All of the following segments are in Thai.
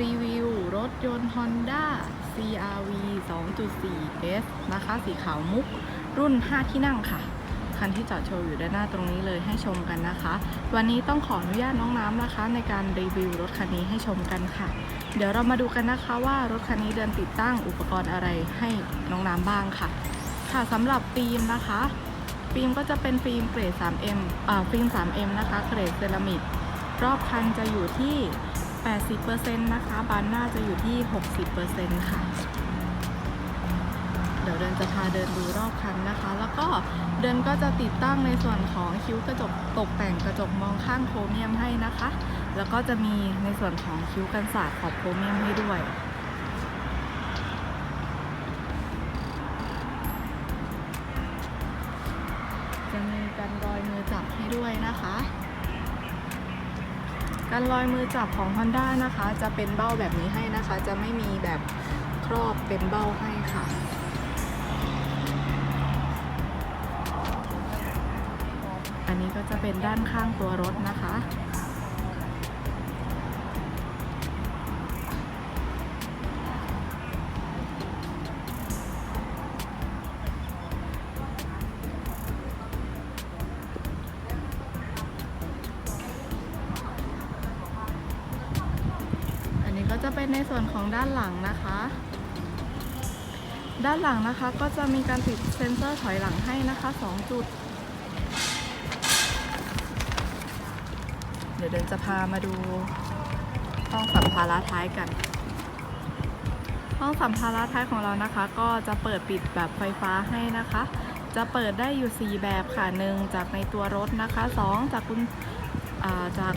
รีวิว รถยนต์ Honda CRV 2.4 S นะคะ สีขาวมุก รุ่น 5 ที่นั่งค่ะ คันที่จอดโชว์อยู่ด้านหน้าตรงนี้เลยให้ชมกันนะคะ วันนี้ต้องขออนุญาตน้องน้ำนะคะ ในการรีวิวรถคันนี้ให้ชมกันค่ะ เดี๋ยวเรามาดูกันนะคะว่ารถคันนี้เดินติดตั้งอุปกรณ์อะไรให้น้องน้ำบ้างค่ะ ค่ะสำหรับฟิล์มนะคะ ฟิล์มก็จะเป็นฟิล์มเกรด 3M อ่าฟิล์ม 3M นะคะ เกรดเซรามิกรอบคันจะอยู่ที่ 80%นะคะบานหน้าจะอยู่ที่ 60%ค่ะ เดี๋ยวเดินจะพาเดินดูรอบคันนะคะ แล้วก็เดินก็จะติดตั้งในส่วนของคิ้วกระจกตกแต่งกระจกมองข้างโครเมียมให้นะคะ แล้วก็จะมีในส่วนของคิ้วกันสาดขอบโครเมียมให้ด้วย การรอยมือจับของ Honda นะคะ จะเป็นเบ้าแบบนี้ให้นะคะ จะไม่มีแบบครอบเป็นเบ้าให้ค่ะ อันนี้ก็จะเป็นด้านข้างตัวรถนะคะ อันนี้ก็จะเป็นในส่วนของด้านหลังนะคะ ด้านหลังนะคะก็จะมีการติดเซ็นเซอร์ถอยหลังให้นะคะ2จุด เดี๋ยวเดินจะพามาดูห้องสัมภาระท้ายกัน ห้องสัมภาระท้ายของเรานะคะ ก็จะเปิดปิดแบบไฟฟ้าให้นะคะ จะเปิดได้อยู่ 4 แบบค่ะหนึ่งจากในตัวรถนะคะ 2 จากคุณอ่าจาก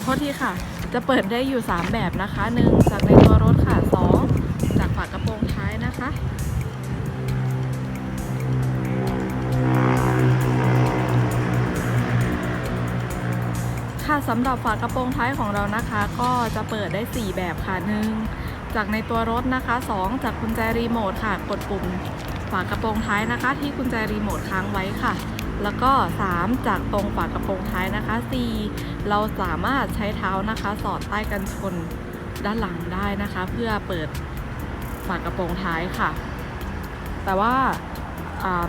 โทษทีค่ะ จะเปิดได้อยู่ 3 แบบนะคะ 1 จากในตัวรถค่ะ 2 จากฝากระโปรงท้ายนะคะค่ะสำหรับฝากระโปรงท้ายของเรานะคะ ก็จะเปิดได้ 4 แบบค่ะ1จากในตัวรถนะคะ 2 จากกุญแจรีโมทค่ะ กดปุ่มฝากระโปรงท้ายนะคะ ที่กุญแจรีโมทค้างไว้ค่ะ แล้วก็ 3 จากตรงฝากระโปรงท้ายนะคะ 4 เราสามารถใช้เท้านะคะ สอดใต้กันชนด้านหลังได้นะคะ เพื่อเปิดฝากระโปรงท้ายค่ะ แต่ว่า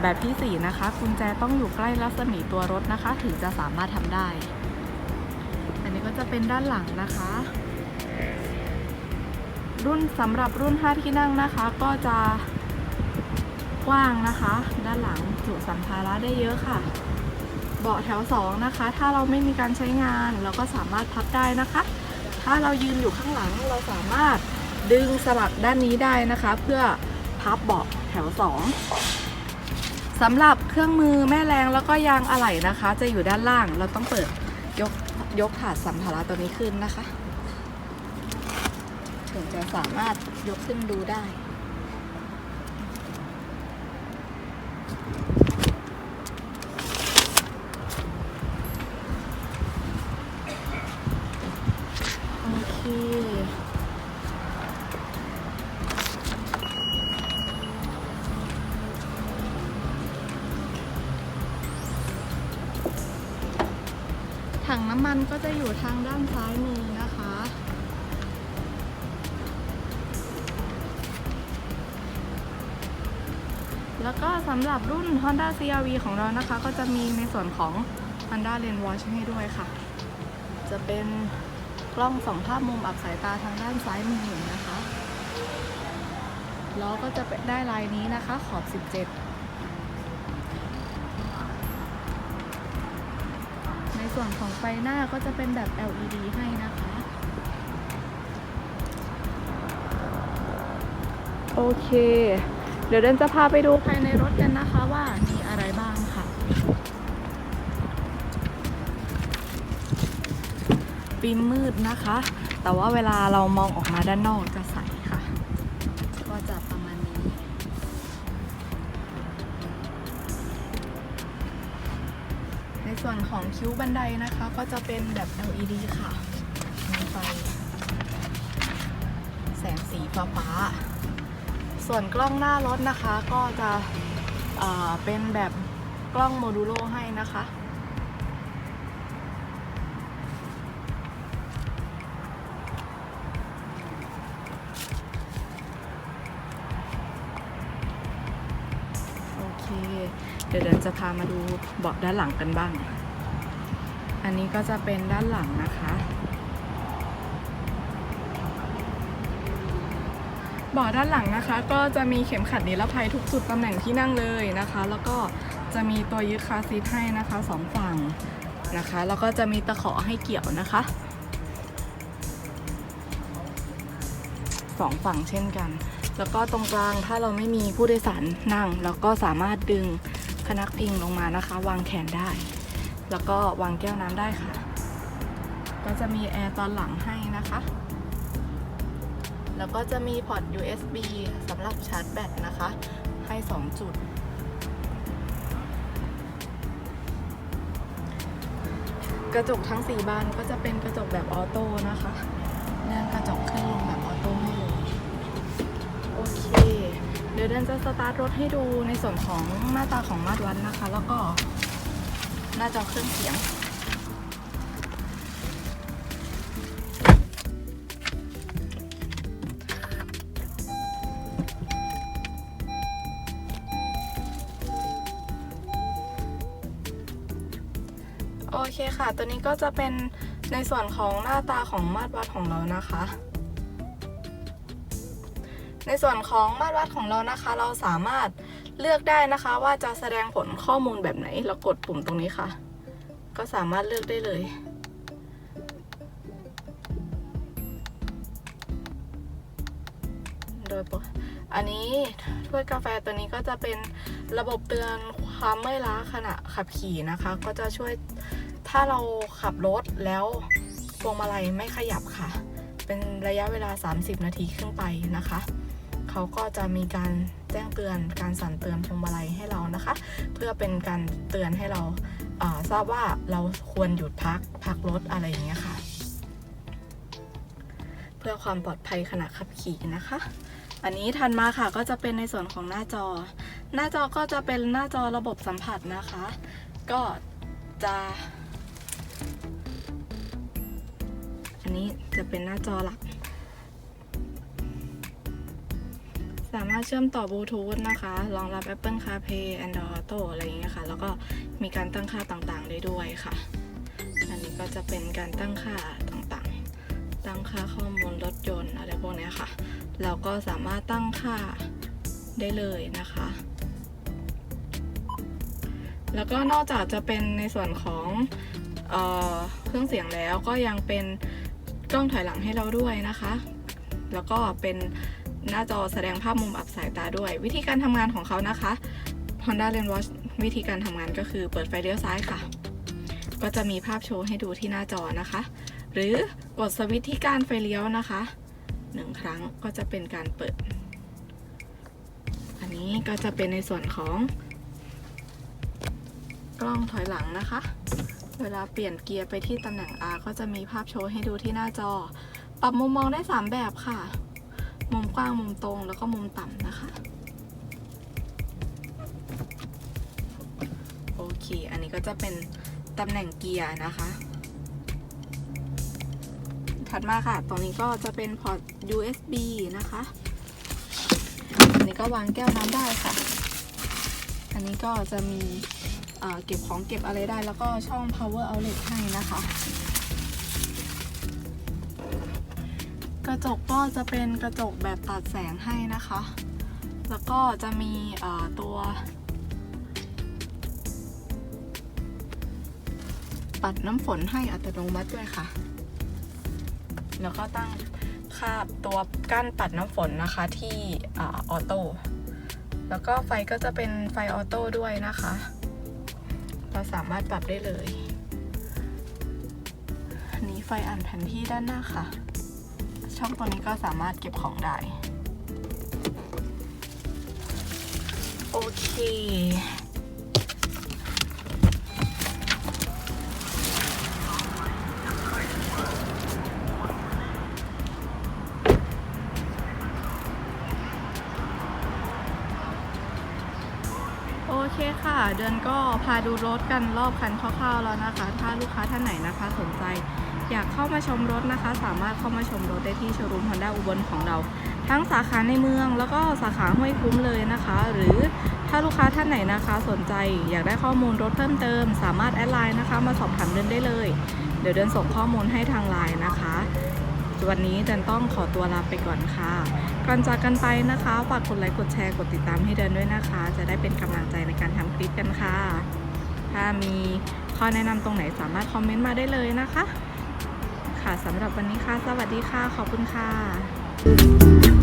แบบทีสี่4 นะคะกุญแจต้องอยู่ใกล้รัศมีตัวรถนะคะ ถึงจะสามารถทำได้ อันนี้ก็จะเป็นด้านหลังนะคะ รุ่นสำหรับรุ่น 5 ที่นั่งนะคะก็จะ กว้างนะคะ ด้านหลังจุสัมภาระได้เยอะค่ะ เบาะแถว 2 นะคะ ถ้าเราไม่มีการใช้งานเราก็สามารถพับได้นะคะ ถ้าเรายืนอยู่ข้างหลังเราสามารถดึงสลักด้านนี้ได้นะคะ เพื่อพับเบาะแถว 2สำหรับเครื่องมือแม่แรงแล้วก็ยางอะไหล่นะคะ จะอยู่ด้านล่างเราต้องเปิดยกยกถาดสัมภาระตัวนี้ขึ้นนะคะ ถึงจะสามารถยกขึ้นดูได้ โอเค ถังน้ำมันก็จะอยู่ทางด้านซ้ายมือ แล้วก็สำหรับรุ่น Honda CRV ของเรานะคะ ก็จะมีในส่วนของ Honda Lane Watch ให้ด้วยค่ะ จะเป็นกล้องสองภาพมุมอับสายตาทางด้านซ้ายมือนะคะล้อก็จะเป็นได้ลายนี้นะคะขอบ 17 ในส่วนของไฟหน้าก็จะเป็นแบบ LED ให้นะคะ โอเค เดี๋ยวเดินจะพาไปดูภายในรถกันนะคะว่ามีอะไรบ้างค่ะ ฟิล์มมืดนะคะ แต่ว่าเวลาเรามองออกมาด้านนอกจะใสค่ะ ก็จะประมาณนี้ ในส่วนของคิ้วบันไดนะคะ ก็จะเป็นแบบ LED ค่ะมีไฟแสงสีฟ้าฟ้าๆ ส่วนกล้องหน้ารถนะคะก็จะเป็นแบบกล้องโมดูโลให้นะคะ โอเค เดี๋ยวจะพามาดูเบาะด้านหลังกันบ้าง อันนี้ก็จะเป็นด้านหลังนะคะ เบาะด้านหลังนะคะ ก็จะมีเข็มขัดนิรภัยทุกจุดตำแหน่งที่นั่งเลยนะคะ แล้วก็จะมีตัวยึดคาซีทให้นะคะสองฝั่งนะคะแล้วก็จะมีตะขอให้เกี่ยวนะคะสองฝั่งเช่นกัน แล้วก็ตรงกลางถ้าเราไม่มีผู้โดยสารนั่งเราก็สามารถดึงพนักพิงลงมานะคะ วางแขนได้ แล้วก็วางแก้วน้ำได้ค่ะ ก็จะมีแอร์ตอนหลังให้นะคะ แล้วก็จะมีพอร์ต USB สำหรับชาร์จแบตนะคะ ให้ 2 จุด กระจกทั้ง 4 บานก็จะเป็นกระจกแบบออโต้นะคะเลื่อนกระจกขึ้นลงแบบออโต้ให้เลยโอเค เดี๋ยวเดนจะสตาร์ทรถให้ดูในส่วนของหน้าตาของมาตรวัดนะคะ แล้วก็หน้าจอเครื่องเสียง โอเคค่ะ ตัวนี้ก็จะเป็นในส่วนของหน้าตาของมาตรวัดของเรานะคะ ในส่วนของมาตรวัดของเรานะคะ เราสามารถเลือกได้นะคะว่าจะแสดงผลข้อมูลแบบไหน เรากดปุ่มตรงนี้ค่ะ ก็สามารถเลือกได้เลย โดยปกอันนี้ถ้วยกาแฟตัวนี้ก็จะเป็นระบบเตือน ความเมื่อยล้าขณะขับขี่นะคะ ก็จะช่วยถ้าเราขับรถแล้วพวงมาลัยไม่ขยับค่ะ เป็นระยะเวลา 30 นาทีขึ้นไปนะคะ เขาก็จะมีการแจ้งเตือนการสั่นเตือนพวงมาลัยให้เรานะคะ เพื่อเป็นการเตือนให้เราาทราบว่าเราควรหยุดพักพักรถอะไรอย่างเงี้ยค่ะ เพื่อความปลอดภัยขณะขับขี่นะคะ อันนี้ถัดมาค่ะก็จะเป็นในส่วนของหน้าจอ หน้าจอก็จะเป็นหน้าจอระบบสัมผัสนะคะ ก็จะอันนี้จะเป็นหน้าจอหลัก สามารถเชื่อมต่อบลูทูธนะคะรองรับ Apple CarPlay Android Auto อะไรอย่างเงี้ยค่ะ แล้วก็มีการตั้งค่าต่างๆ ได้ด้วยค่ะ อันนี้ก็จะเป็นการตั้งค่าต่างๆ ตั้งค่าข้อมูลรถยนต์อะไรพวกนี้ค่ะ เราก็สามารถตั้งค่าได้เลยนะคะ แล้วก็นอกจากจะเป็นในส่วนของเออเครื่องเสียงแล้วก็ยังเป็นกล้องถอยหลังให้เราด้วยนะคะ แล้วก็เป็นหน้าจอแสดงภาพมุมอับสายตาด้วย วิธีการทำงานของเขานะคะ Honda l a n d Watch วิธีการทำงานก็คือเปิดไฟเลี้ยวซ้ายค่ะ ก็จะมีภาพโชว์ให้ดูที่หน้าจอนะคะ หรือกดสวิตช์ที่การไฟเลี้ยวนะคะหนึ่งครั้งก็จะเป็นการเปิด อันนี้ก็จะเป็นในส่วนของ กล้องถอยหลังนะคะ เวลาเปลี่ยนเกียร์ไปที่ตำแหน่ง R ก็จะมีภาพโชว์ให้ดูที่หน้าจอ ปรับมุมมองได้ 3 แบบค่ะ มุมกว้างมุมตรงแล้วก็มุมต่ำนะคะ โอเค อันนี้ก็จะเป็นตำแหน่งเกียร์นะคะ ถัดมาค่ะ ตรงนี้ก็จะเป็นพอร์ต USB นะคะ อันนี้ก็วางแก้วน้ำได้ค่ะ อันนี้ก็จะมี เก็บของเก็บอะไรได้ แล้วก็ช่อง power outlet ให้นะคะ กระจกก็จะเป็นกระจกแบบตัดแสงให้นะคะ แล้วก็จะมีตัว ปัดน้ำฝนให้อัตโนมัติด้วยค่ะ แล้วก็ตั้งค่าตัวกั้นปัดน้ำฝนนะคะที่อออโต้แล้วก็ไฟก็จะเป็นไฟออโต้ด้วยนะคะ เราสามารถปรับได้เลยอันนี้ไฟอ่านแผนที่ด้านหน้าค่ะ ช่องตัวนี้ก็สามารถเก็บของได้ โอเค เคค่ะ เดือนก็พาดูรถกันรอบคันคร่าวๆแล้วนะคะ ถ้าลูกค้าท่านไหนนะคะสนใจ อยากเข้ามาชมรถนะคะ สามารถเข้ามาชมรถได้ที่โชว์รูม Honda อุบลของเรา ทั้งสาขาในเมืองแล้วก็สาขาห้วยคุ้มเลยนะคะ หรือถ้าลูกค้าท่านไหนนะคะสนใจอยากได้ข้อมูลรถเพิ่มเติม สามารถแอดไลน์นะคะ มาสอบถามเดินได้เลย เดี๋ยวเดินส่งข้อมูลให้ทางไลน์นะคะวันนี้เดินต้องขอตัวลาไปก่อนค่ะ ก่อนจากกันไปนะคะ ฝากกดไลค์ กดแชร์ กดติดตามให้เดินด้วยนะคะ จะได้เป็นกำลังใจในการทำคลิปกันค่ะ ถ้ามีข้อแนะนำตรงไหนสามารถคอมเมนต์มาได้เลยนะคะ ค่ะสำหรับวันนี้ค่ะ สวัสดีค่ะ ขอบคุณค่ะ